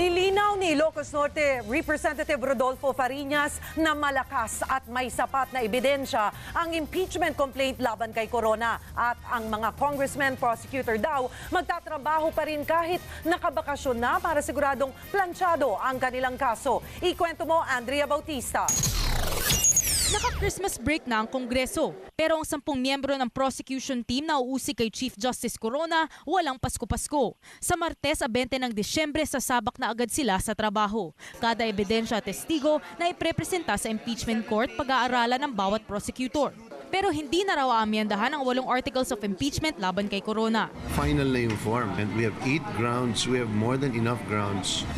Nilinaw ni Ilocos Norte Representative Rodolfo Fariñas na malakas at may sapat na ebidensya ang impeachment complaint laban kay Corona at ang mga congressman prosecutor daw magtatrabaho pa rin kahit nakabakasyon na para siguradong planchado ang kanilang kaso. Ikwento mo Andrea Bautista. Naka-Christmas break na ang Kongreso. Pero ang sampung miyembro ng prosecution team na uusig kay Chief Justice Corona, walang Pasko-Pasko. Sa Martes, 20 ng Disyembre, sasabak na agad sila sa trabaho. Kada ebidensya at testigo na iprepresenta sa impeachment court pag-aaralan ng bawat prosecutor. Pero hindi na raw aamyandahan ang walong articles of impeachment laban kay Corona. final na yung form. And we have eight grounds. We have more than enough grounds.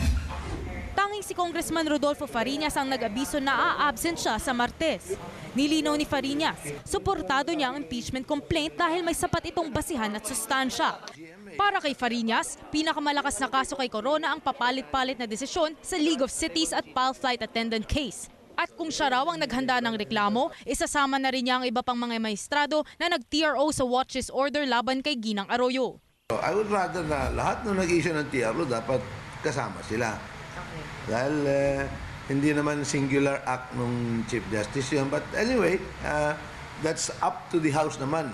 Si Congressman Rodolfo Fariñas ang nag-abiso na a-absent siya sa Martes. Nilinaw ni Fariñas, suportado niya ang impeachment complaint dahil may sapat itong basihan at sustansya. Para kay Fariñas, pinakamalakas na kaso kay Corona ang papalit-palit na desisyon sa League of Cities at PAL flight attendant case. At kung siya raw ang naghanda ng reklamo, isasama na rin niya ang iba pang mga maestrado na nag-TRO sa watches order laban kay Ginang Arroyo. I would rather na lahat ng nag-issue ng TRO dapat kasama sila. Dahil eh, hindi naman singular act ng Chief Justice yun. But anyway, uh, that's up to the House naman.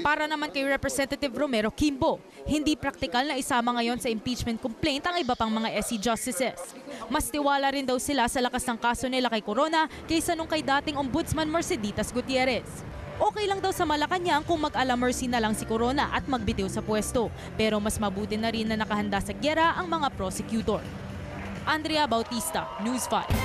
Para naman kay Representative Romero Kimbo, hindi praktikal na isama ngayon sa impeachment complaint ang iba pang mga SC justices. Mas tiwala rin daw sila sa lakas ng kaso nila kay Corona kaysa nung kay dating Ombudsman Merceditas Gutierrez. Okay lang daw sa Malacanang kung mag-ala-mercy na lang si Corona at magbitiw sa pwesto. Pero mas mabuti na rin na nakahanda sa gyera ang mga prosecutor. Andrea Bautista, News 5.